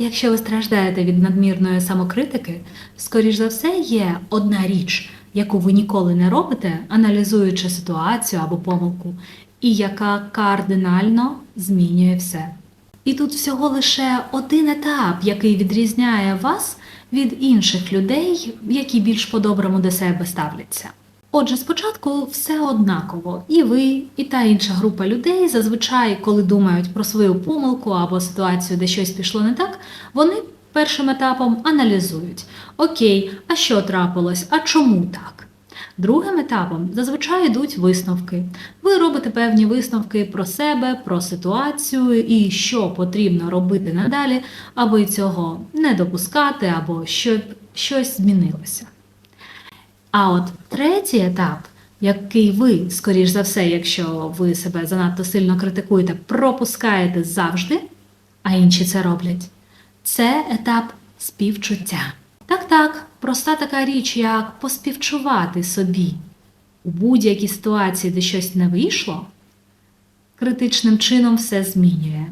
Якщо ви страждаєте від надмірної самокритики, скоріш за все є одна річ, яку ви ніколи не робите, аналізуючи ситуацію або помилку, і яка кардинально змінює все. І тут всього лише один етап, який відрізняє вас від інших людей, які більш по-доброму до себе ставляться. Отже, спочатку все однаково, і ви, і та інша група людей зазвичай, коли думають про свою помилку або ситуацію, де щось пішло не так, вони першим етапом аналізують: Окей, а що трапилось, а чому так? Другим етапом зазвичай йдуть висновки. Ви робите певні висновки про себе, про ситуацію і що потрібно робити надалі, аби цього не допускати, або щоб щось змінилося. А от третій етап, який ви, скоріш за все, якщо ви себе занадто сильно критикуєте, пропускаєте завжди, а інші це роблять, це етап співчуття. Так, так, проста така річ, як поспівчувати собі у будь-якій ситуації, де щось не вийшло, критичним чином все змінює.